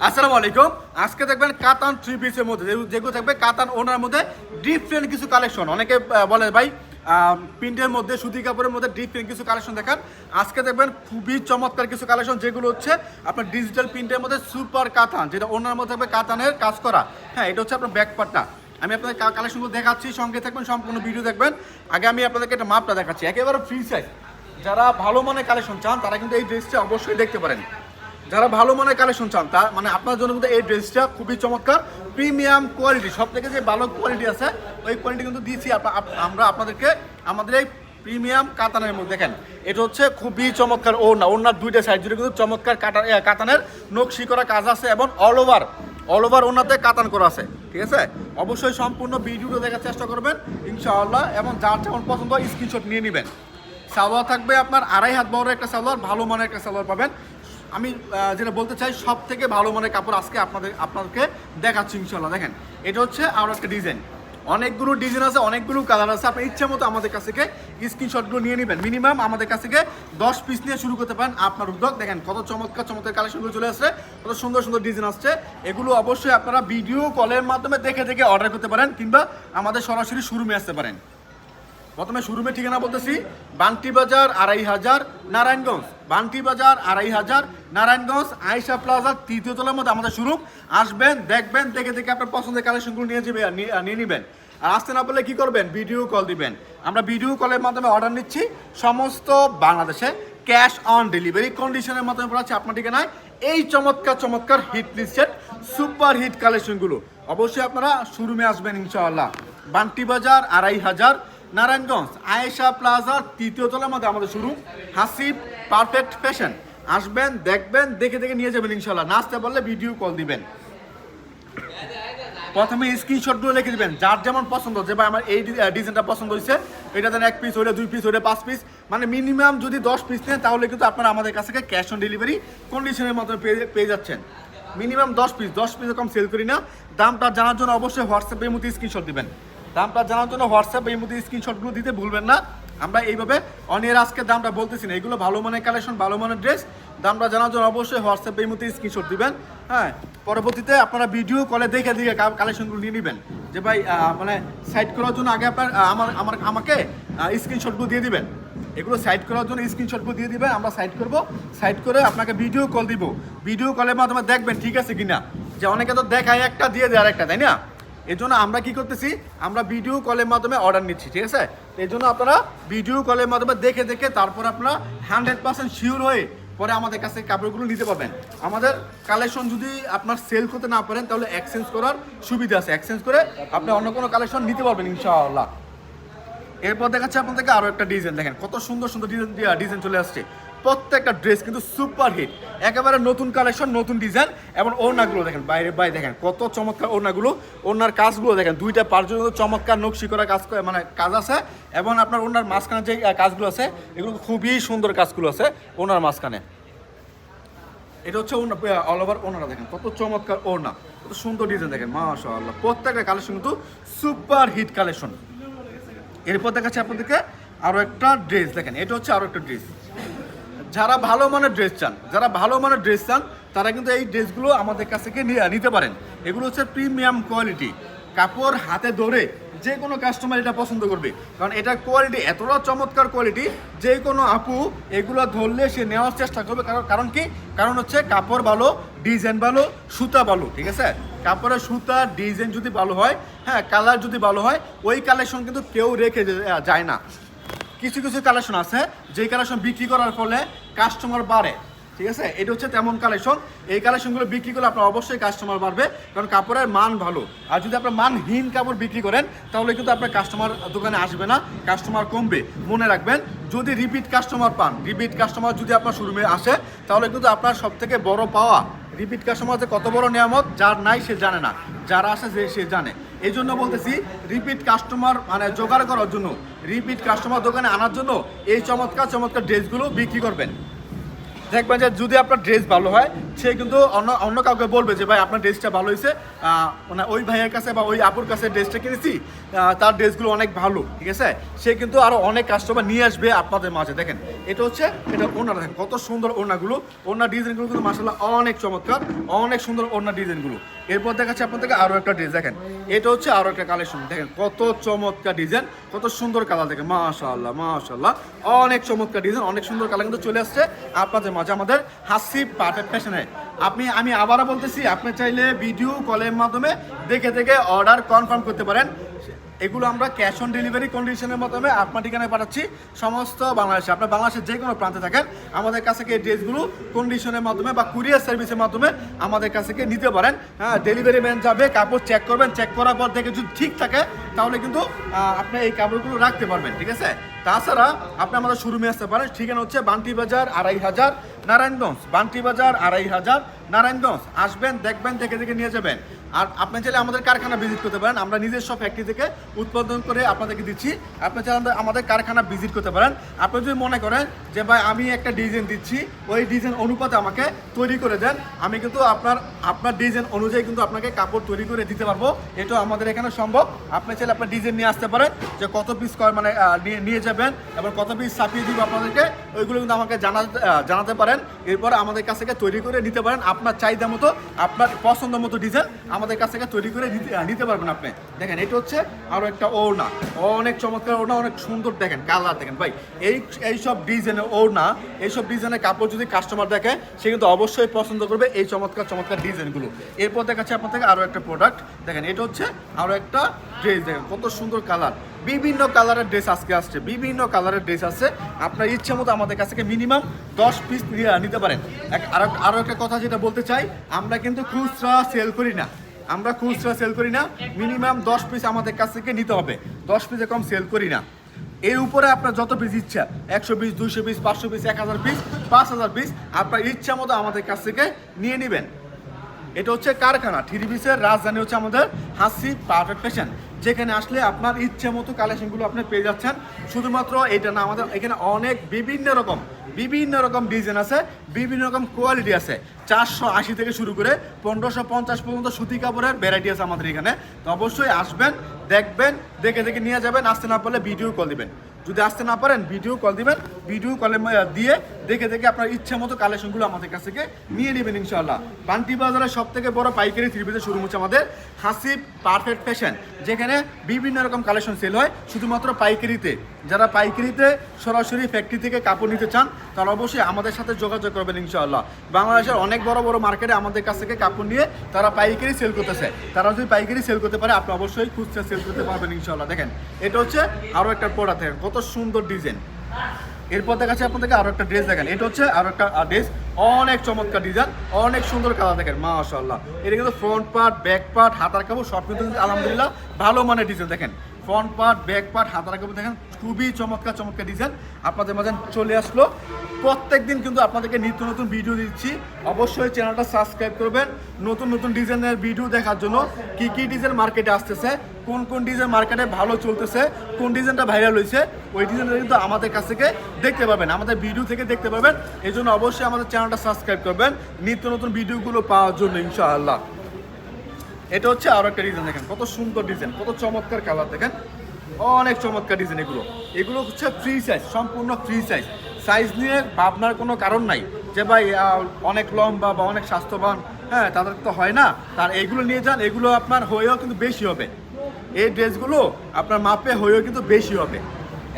আসসালামু আলাইকুম। আজকে দেখবেন কাতান থ্রি পিসের মধ্যে, যেগুলো- থাকবে কাতান ওনার মধ্যে ডিফারেন্ট কিছু কালেকশন অনেকে বলে, ভাই প্রিন্টের মধ্যে সুতি কাপড়ের মধ্যে ডিফারেন্ট কিছু কালেকশন দেখান। আজকে দেখবেন খুবই চমৎকার কিছু কালেকশন যেগুলো হচ্ছে আপনার ডিজিটাল প্রিন্টের মধ্যে সুপার কাতান, যেটা ওনার মধ্যে থাকবে কাতানের কাজ করা। হ্যাঁ এটা হচ্ছে আপনার ব্যাক পার্টটা আমি আপনাদের কালেকশনগুলো দেখাচ্ছি, সঙ্গে থাকবেন, সম্পূর্ণ ভিডিও দেখবেন। আগে আমি আপনাদেরকে একটা মাপটা দেখাচ্ছি, একেবারে ফ্রি সাইজ যারা ভালো মানের কালেকশন চান, তারা কিন্তু এই ড্রেসটা অবশ্যই দেখতে পারেন। যারা ভালো মানের কালেকশন চান, তা মানে আপনার জন্য কিন্তু এই ড্রেসটা খুবই চমৎকার। প্রিমিয়াম কোয়ালিটি সব থেকে যে ভালো কোয়ালিটি আছে, ওই কোয়ালিটি কিন্তু দিয়েছি আমরা আপনাদেরকে আমাদের এই প্রিমিয়াম কাতানের মধ্যে। দেখেন, এটা হচ্ছে খুবই চমৎকার ওড়না। ওড়নার দুইটা সাইড জুড়ে কিন্তু চমৎকার কাটা কাতানের নকশি করা কাজ আছে এবং অল ওভার অল ওভার ওনাতে কাতান করা আছে, ঠিক আছে? অবশ্যই সম্পূর্ণ ভিডিওটা দেখার চেষ্টা করবেন, ইনশাআল্লাহ, এবং যার যেমন পছন্দ স্ক্রিনশট নিয়ে নেবেন। সালোয়ার থাকবে আপনার আড়াই হাত বড় একটা সালোয়ার, ভালো মানের একটা সালোয়ার পাবেন। আমি যেটা বলতে চাই সব থেকে ভালো মানের কাপড় আজকে আপনাদের, আপনাদেরকে দেখাচ্ছি ইনশাল্লাহ দেখেন, এটা হচ্ছে আরও একটা ডিজাইন। অনেকগুলো ডিজাইন আছে, অনেকগুলো কালার আছে। আপনার ইচ্ছা মতো আমাদের কাছ থেকে স্ক্রিনশটগুলো নিয়ে নেবেন। মিনিমাম আমাদের কাছ থেকে দশ পিস নিয়ে শুরু করতে পারেন আপনার উদ্যোগ। দেখেন, কত চমৎকার চমৎকার কালেকশনগুলো চলে আসছে, কত সুন্দর সুন্দর ডিজাইন আসছে। এগুলো অবশ্যই আপনারা ভিডিও কলের মাধ্যমে দেখে দেখে অর্ডার করতে পারেন কিংবা আমাদের সরাসরি শোরুমে আসতে পারেন। প্রথমে শোরুমের ঠিকানা বলতেছি বান্টি বাজার আড়াই হাজার নারায়ণগঞ্জ। বান্টি বাজার আড়াই হাজার নারায়ণগঞ্জ আয়সা প্লাজার তৃতীয় তলার মধ্যে আমাদের শোরুম আসবেন, দেখবেন, দেখে দেখে আপনার পছন্দের কালেকশনগুলো নিয়ে যাবে নিয়ে নেবেন। আর আসতে না পারলে কী করবেন? ভিডিও কল দিবেন। আমরা ভিডিও কলের মাধ্যমে অর্ডার নিচ্ছি। সমস্ত বাংলাদেশে ক্যাশ অন ডেলিভারি কন্ডিশনের মাধ্যমে পড়াচ্ছে আপনার ঠিকানায়। এই চমৎকার চমৎকার হিট লিস্টেড সুপার হিট কালেকশনগুলো অবশ্যই আপনারা শোরুমে আসবেন ইনশাআল্লাহ। বান্টি বাজার আড়াই হাজার নারায়ণগঞ্জ, আয়েশা প্লাজার তৃতীয় তলার মধ্যে আমাদের শুরু। হাসিব পারফেক্ট ফ্যাশন আসবেন, দেখবেন, দেখে দেখে নিয়ে যাবেন ইনশাল্লাহ। নাচতে বললে ভিডিও কল দিবেন। প্রথমে স্ক্রিনশটগুলো লিখে দিবেন। যার যেমন পছন্দ, যে ভাই আমার এই ডিজাইনটা পছন্দ হয়েছে, এটা দেন এক পিস হলে দুই পিস হলে পাঁচ পিস মানে মিনিমাম যদি দশ পিস নেন, তাহলে কিন্তু আপনারা আমাদের কাছ থেকে ক্যাশ অন ডেলিভারি কন্ডিশনের মাধ্যমে পেয়ে পেয়ে যাচ্ছেন। মিনিমাম দশ পিস দশ পিস কম সেল করি না। দামটা জানার জন্য অবশ্যই হোয়াটসঅ্যাপের মধ্যে স্ক্রিনশট দিবেন। দামটা জানার জন্য হোয়াটসঅ্যাপ এই মধ্যে স্ক্রিনশটগুলো দিতে ভুলবেন না। আমরা এইভাবে অনিয়ার আজকে দামটা বলতেছি না। এগুলো ভালো মানের কালেকশন ভালো মানের ড্রেস দামটা জানার জন্য অবশ্যই হোয়াটসঅ্যাপ এই মধ্যে স্ক্রিনশট দিবেন। হ্যাঁ পরবর্তীতে আপনারা ভিডিও কলে দেখে দেখে কালেকশনগুলো নিয়ে নেবেন। যে ভাই মানে সাইড করার জন্য আগে আপনার আমার আমার, আমাকে স্ক্রিনশটগুলো দিয়ে দিবেন। এগুলো সাইড করার জন্য স্ক্রিনশটগুলো দিয়ে দিবেন। আমরা সাইড করব। সাইড করে আপনাকে ভিডিও কল দিব। ভিডিও কলের মাধ্যমে দেখবেন ঠিক আছে কিনা। যে অনেকে তো দেখায় একটা, দিয়ে দেয় আর একটা তাই না? এই জন্য আমরা কি করতেছি? আমরা ভিডিও কলের মাধ্যমে অর্ডার নিচ্ছি, ঠিক আছে? এই জন্য আপনারা ভিডিও কলের মাধ্যমে দেখে দেখে তারপর আপনারা হান্ড্রেড পার্সেন্ট শিওর হয়ে পরে আমাদের কাছে কাপড়গুলো নিতে পারবেন। আমাদের কালেকশন যদি আপনার সেল করতে না পারেন, তাহলে এক্সচেঞ্জ করার সুবিধা আছে। এক্সচেঞ্জ করে আপনি অন্য কোনো কালেকশন নিতে পারবেন, ইনশাআল্লাহ। এরপর দেখাচ্ছে আপনাদেরকে আরও একটা ডিজাইন দেখেন, কত সুন্দর সুন্দর ডিজাইন ডিজাইন চলে আসছে। প্রত্যেকটা ড্রেস কিন্তু সুপার হিট একেবারে নতুন কালেকশন নতুন ডিজাইন এবং ওড়নাগুলো দেখেন, বাইরে বাইরে দেখেন, কত চমৎকার ওড়নাগুলো, ওড়নার কাজগুলো দেখেন, দুইটা পার্জন্য চমৎকার নকশি করা কাজ করে- মানে কাজ আছে এবং আপনার ওনার মাঝখানে যে কাজগুলো আছে, এগুলো খুবই সুন্দর কাজগুলো আছে ওনার মাঝখানে। এটা হচ্ছে অল ওভার ওনারা দেখেন, কত চমৎকার ওড়না, কত সুন্দর ডিজাইন দেখেন, মাশাআল্লাহ। প্রত্যেকটা কালেকশন কিন্তু সুপার হিট কালেকশন এরপর দেখাচ্ছি আপনাদেরকে আরও একটা ড্রেস দেখেন, এটা হচ্ছে আরও একটা ড্রেস যারা ভালো মানের ড্রেস চান, যারা ভালো মানের ড্রেস চান, তারা কিন্তু এই ড্রেসগুলো আমাদের কাছ থেকে নিতে পারেন। এগুলো হচ্ছে প্রিমিয়াম কোয়ালিটি কাপড় হাতে ধরে যে কোনো কাস্টমার এটা পছন্দ করবে। কারণ এটা কোয়ালিটি এতটা চমৎকার কোয়ালিটি যে কোনো আপু এগুলো ধরলে সে নেওয়ার চেষ্টা করবে। কারণ কারণ কি? কারণ হচ্ছে কাপড় ভালো ডিজাইন ভালো, সুতা ভালো, ঠিক আছে? কাপড়ের সুতা ডিজাইন যদি ভালো হয় হ্যাঁ কালার যদি ভালো হয়, ওই কালেকশন কিন্তু কেউ রেখে যায় না। কিছু কিছু কালেকশন আছে, যেই কালেকশন বিক্রি করার ফলে কাস্টমার বাড়ে, ঠিক আছে? এটা হচ্ছে তেমন কালেকশন এই কালেকশনগুলো বিক্রি করলে আপনার অবশ্যই কাস্টমার বাড়বে, কারণ কাপড়ের মান ভালো। আর যদি আপনার মানহীন কাপড় বিক্রি করেন, তাহলে কিন্তু আপনার কাস্টমার দোকানে আসবে না কাস্টমার কমবে। মনে রাখবেন, যদি রিপিট কাস্টমার পান রিপিট কাস্টমার যদি আপনার শোরুমে আসে, তাহলে কিন্তু আপনার সব থেকে বড় পাওয়া রিপিট কাস্টমার যে কত বড় নিয়ামত, যার নাই সে জানে না। যারা আসে সে জানে। এই জন্য বলতেছি রিপিট কাস্টমার মানে জোগাড় করার জন্য রিপিট কাস্টমার দোকানে আনার জন্য এই চমৎকার চমৎকার ড্রেসগুলো বিক্রি করবেন। দেখবেন যে যদি আপনার ড্রেস ভালো হয়, সে কিন্তু অন্য অন্য কাউকে বলবে যে, ভাই, আপনার ড্রেসটা ভালো হয়েছে মানে ওই ভাইয়ের কাছে বা ওই আপুর কাছে ড্রেসটা কিনেছি তার ড্রেসগুলো অনেক ভালো, ঠিক আছে? সে কিন্তু আরও অনেক কাস্টমার নিয়ে আসবে আপনাদের মাঝে। দেখেন, এটা হচ্ছে, এটা ওনারা দেখেন, কত সুন্দর ওনাগুলো ওনার ডিজাইনগুলো কিন্তু মাসাল্লাহ অনেক চমৎকার, অনেক সুন্দর ওনার ডিজাইনগুলো। এরপর দেখাচ্ছে আপনাদেরকে আরও একটা ড্রেস দেখেন। এটা হচ্ছে আরও একটা কালেকশন দেখেন, কত চমৎকার ডিজাইন কত সুন্দর কালার দেখেন, মাশাআল্লাহ মাশাআল্লাহ, অনেক চমৎকার ডিজাইন অনেক সুন্দর কালার কিন্তু চলে আসছে আপনাদের মাঝে আমাদের হাসি পারফেক্ট ফ্যাশনে আপনি, আমি আবারও বলতেছি, আপনি চাইলে ভিডিও কলের মাধ্যমে দেখে দেখে অর্ডার কনফার্ম করতে পারেন। এগুলো আমরা ক্যাশ অন ডেলিভারি কন্ডিশনের মাধ্যমে আপনার ঠিকানায় পাঠাচ্ছি। সমস্ত বাংলাদেশে, আপনার বাংলাদেশের যে কোনো প্রান্তে থাকেন, আমাদের কাছ থেকে এই ড্রেসগুলো কন্ডিশনের মাধ্যমে বা কুরিয়ার সার্ভিসের মাধ্যমে আমাদের কাছ থেকে নিতে পারেন। হ্যাঁ ডেলিভারি ম্যান যাবে, কাপড় চেক করবেন চেক করার পর দেখে যদি ঠিক থাকে, তাহলে কিন্তু আপনি এই কাপড়গুলো রাখতে পারবেন, ঠিক আছে? তাছাড়া আপনি আমাদের শোরুমে আসতে পারেন। ঠিকানা হচ্ছে বান্টি বাজার আড়াই হাজার নারায়ণগঞ্জ। বান্টি বাজার আড়াই হাজার নারায়ণগঞ্জ। আসবেন, দেখবেন, দেখে দেখে নিয়ে যাবেন। আর আপনি চাইলে আমাদের কারখানা ভিজিট করতে পারেন। আমরা নিজস্ব ফ্যাক্টরি থেকে উৎপাদন করে আপনাদেরকে দিচ্ছি। আপনি চাইলে আমাদের- কারখানা ভিজিট করতে পারেন। আপনি যদি মনে করেন যে, ভাই, আমি একটা ডিজাইন দিচ্ছি। ওই ডিজাইন অনুপাতে আমাকে তৈরি করে দেন। আমি কিন্তু আপনার আপনার ডিজাইন অনুযায়ী কিন্তু আপনাকে কাপড় তৈরি করে দিতে পারব। এটা আমাদের এখানে সম্ভব। আপনি চাইলে আপনার ডিজাইন নিয়ে আসতে পারেন যে, কত পিস মানে নিয়ে নিয়ে যাবেন এবং কত পিস ছাপিয়ে দিব আপনাদেরকে। ওইগুলো কিন্তু আমাকে জানাতে জানাতে পারেন। এরপর আমাদের কাছ থেকে তৈরি করে নিতে পারেন। আপনার চাহিদা মতো, আপনার পছন্দ মতো ডিজাইন আমাদের কাছ থেকে তৈরি করে নিতে পারবেন আপনি। দেখেন, এটা হচ্ছে আরও একটা ওড়না। অনেক চমৎকার ওড়না, অনেক সুন্দর দেখেন, কালার দেখেন। ভাই, এই এইসব ডিজাইনের ওড়না, এইসব ডিজাইনের কাপড় যদি কাস্টমার দেখে, সে কিন্তু অবশ্যই পছন্দ করবে এই চমৎকার চমৎকার ডিজাইনগুলো। এরপর দেখাচ্ছে আপনার থেকে আরও একটা প্রোডাক্ট দেখেন, এটা হচ্ছে আরও একটা ড্রেস দেখেন, কত সুন্দর কালার। বিভিন্ন কালারের ড্রেস আজকে আসছে, বিভিন্ন কালারের ড্রেস আছে। আপনার ইচ্ছে মতো আমাদের কাছ থেকে মিনিমাম দশ পিস নিতে পারেন। আরও একটা কথা যেটা বলতে চাই, আমরা কিন্তু খুচরা সেল করি না। আমরা খুচরা সেল করি না মিনিমাম দশ পিস আমাদের কাছ থেকে নিতে হবে। দশ পিসে কম সেল করি না। এর উপরে আপনার যত পিস ইচ্ছা, একশো পিস দুইশো পিস পাঁচশো পিস এক হাজার পিস পাঁচ হাজার পিস আপনার ইচ্ছা মতো আমাদের কাছ থেকে নিয়ে নেবেন। এটা হচ্ছে কারখানা, থ্রি পিসের রাজধানী হচ্ছে আমাদের হাসি পারফেক্ট ফ্যাশন। যেখানে আসলে আপনার ইচ্ছে মতো কালেকশনগুলো আপনি পেয়ে যাচ্ছেন। শুধুমাত্র এটা না, আমাদের এখানে অনেক বিভিন্ন রকম বিভিন্ন রকম ডিজাইন আছে, বিভিন্ন রকম কোয়ালিটি আছে। চারশো আশি থেকে শুরু করে পনেরোশো পঞ্চাশ পর্যন্ত সুতি কাপড়ের ভ্যারাইটি আছে আমাদের এখানে। তো অবশ্যই আসবেন, দেখবেন, দেখে দেখে নিয়ে যাবেন, আসতে না পারলে ভিডিও কল দিবেন। যদি আসতে না পারেন ভিডিও কল দিবেন। ভিডিও কলে দিয়ে দেখে দেখে আপনার ইচ্ছা মতো কালেকশনগুলো আমাদের কাছ থেকে নিয়ে নেবেন ইনশাল্লাহ পান্তি বাজারের সব থেকে বড় পাইকারি থ্রি শুরু হচ্ছে আমাদের হাসিব পারফেক্ট ফ্যাশন যেখানে বিভিন্ন রকম কালেকশন সেল হয়, শুধুমাত্র পাইকারিতে। যারা পাইকারিতে সরাসরি ফ্যাক্টরি থেকে কাপড় নিতে চান, তারা অবশ্যই আমাদের সাথে যোগাযোগ করবেন ইনশাআল্লাহ। বাংলাদেশের অনেক বড় বড় মার্কেটে আমাদের কাছ থেকে কাপড় নিয়ে তারা পাইকারি সেল করতেছে। তারা যদি পাইকারি সেল করতে পারে, আপনি অবশ্যই খুচরা সেল করতে পারবেন ইনশাআল্লাহ। দেখেন, এটা হচ্ছে আরও একটা প্রোডাক্ট দেখেন, কত সুন্দর ডিজাইন এরপর দেখাচ্ছে আপনাদেরকে আরও একটা ড্রেস দেখেন। এটা হচ্ছে আরও একটা ড্রেস অনেক চমৎকার ডিজাইন অনেক সুন্দর কালার দেখেন, মাশাআল্লাহ। এটা কিন্তু ফ্রন্ট পার্ট ব্যাক পার্ট হাতার কাপড়, সব কিন্তু আলহামদুলিল্লাহ ভালো মানের ডিজাইন দেখেন। ফ্রন্ট পার্ট ব্যাক পার্ট হাতার কাপড় দেখেন, খুবই চমৎকার চমৎকার ডিজাইন আপনাদের মাঝে চলে আসলো। প্রত্যেক দিন কিন্তু আপনাদেরকে নিত্য নতুন ভিডিও দিচ্ছি। অবশ্যই চ্যানেলটা সাবস্ক্রাইব করবেন। নতুন নতুন ডিজাইনের ভিডিও দেখার জন্য কি কি ডিজাইন মার্কেটে আসতেছে, কোন কোন ডিজাইন মার্কেটে ভালো চলতেছে, কোন ডিজাইনটা ভাইরাল হয়েছে, ওই ডিজাইনটা কিন্তু আমাদের কাছ থেকে দেখতে পাবেন। আমাদের ভিডিও থেকে দেখতে পাবেন। এই জন্য অবশ্যই আমাদের চ্যানেলটা সাবস্ক্রাইব করবেন। নিত্য নতুন ভিডিওগুলো পাওয়ার জন্য, ইনশাআল্লাহ। এটা হচ্ছে আরও একটা ডিজাইন দেখেন, কত সুন্দর ডিজাইন কত চমৎকার কালার দেখেন। অনেক চমৎকার ডিজাইন এগুলো। এগুলো হচ্ছে ফ্রি সাইজ সম্পূর্ণ ফ্রি সাইজ সাইজ নিয়ে ভাবনার কোনো কারণ নাই যে ভাই অনেক লম্বা বা অনেক স্বাস্থ্যবান হ্যাঁ তাদের তো হয় না। তার এগুলো নিয়ে যান, এগুলো আপনার হয়েও কিন্তু বেশি হবে। এই ড্রেসগুলো আপনার মাপে হয়েও কিন্তু বেশি হবে।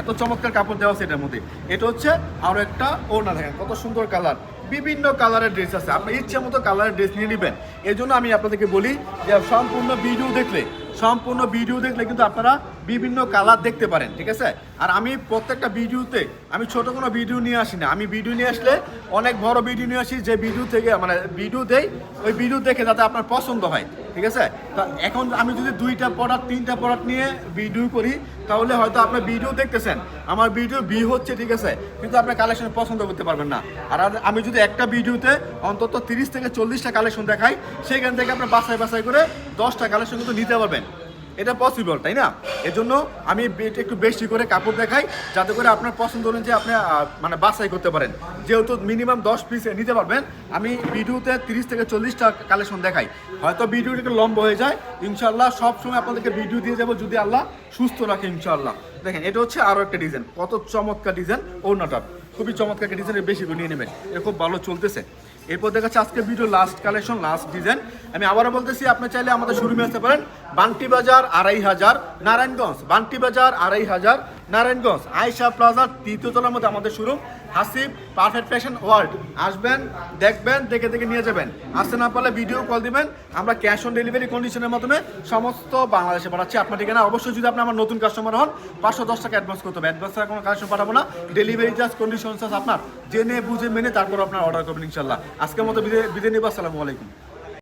এত চমৎকার কাপড় দেওয়া আছে এটার মধ্যে। এটা হচ্ছে আরও একটা ওড়না দেখেন, কত সুন্দর কালার বিভিন্ন কালারের ড্রেস আছে। আপনি ইচ্ছা মতো কালারের ড্রেস নিয়ে নেবেন। এই জন্য আমি আপনাদেরকে বলি যে সম্পূর্ণ ভিডিও দেখলে, সম্পূর্ণ ভিডিও দেখলে কিন্তু আপনারা বিভিন্ন কালার দেখতে পারেন, ঠিক আছে? আর আমি প্রত্যেকটা ভিডিওতে, আমি ছোট কোনো ভিডিও নিয়ে আসি না আমি ভিডিও নিয়ে আসলে অনেক বড় ভিডিও নিয়ে আসি, যে ভিডিও থেকে মানে ভিডিও দেই, ওই ভিডিও দেখে যাতে আপনার পছন্দ হয়। ঠিক আছে? তা এখন আমি যদি দুইটা প্রোডাক্ট তিনটা প্রোডাক্ট নিয়ে ভিডিও করি, তাহলে হয়তো আপনার ভিডিও দেখতেছেন। আমার ভিডিও বি হচ্ছে, ঠিক আছে? কিন্তু আপনার কালেকশন পছন্দ করতে পারবেন না। আর আমি যদি একটা ভিডিওতে অন্তত তিরিশ থেকে চল্লিশটা কালেকশন দেখাই, সেখান থেকে আপনার বাসায় বাসায় করে দশটা কালেকশন কিন্তু নিতে পারবেন। এটা পসিবল তাই না? এজন্য আমি বে- একটু বেশি করে কাপড় দেখাই, যাতে করে আপনার পছন্দ অনুযায়ী আপনি মানে বাছাই করতে পারেন। যেহেতু মিনিমাম দশ পিস নিতে পারবেন, আমি ভিডিওতে তিরিশ থেকে চল্লিশটা কালেকশন দেখাই। হয়তো ভিডিওটা একটু লম্বা হয়ে যায় ইনশাল্লাহ সব সময় আপনাদেরকে ভিডিও দিয়ে যাব যদি আল্লাহ সুস্থ রাখে ইনশাল্লাহ দেখেন, এটা হচ্ছে আরও একটা ডিজাইন কত চমৎকার ডিজাইন ওনাটা খুবই চমৎকার ডিজাইনের বেশি করে নিয়ে নেবেন এটা খুব ভালো চলতেছে। এরপর দেখাচ্ছে আজকে video last collection last design আমি আবারও বলতেছি, আপনি চাইলে আমাদের শোরুমে আসতে পারেন। বান্টি বাজার আড়াই হাজার, নারায়ণগঞ্জ। বান্টি বাজার আড়াই হাজার নারায়ণগঞ্জ আয়সা প্লাজা, তৃতীয় তলার মধ্যে আমাদের showroom Hasib perfect fashion world আসবেন, দেখবেন, দেখে দেখে নিয়ে যাবেন। আসতে না পারলে ভিডিও কল দিবেন। আমরা ক্যাশ অন ডেলিভারি কন্ডিশনের মাধ্যমে সমস্ত বাংলাদেশে পাঠাচ্ছি। আপনার ঠিকানা অবশ্যই যদি আপনি আমার নতুন কাস্টমার হন, পাঁচশো দশ টাকা অ্যাডভান্স করতে হবে। অ্যাডভান্স ছাড়া কোনো কালেকশন পাঠাবো না। ডেলিভারি চার্জ কন্ডিশন চার্জ আপনার। জেনে, বুঝে, মেনে তারপর আপনার অর্ডার করবেন ইনশাল্লাহ আজকের মতো বিদে বিদায় নেব। আসসালামু আলাইকুম।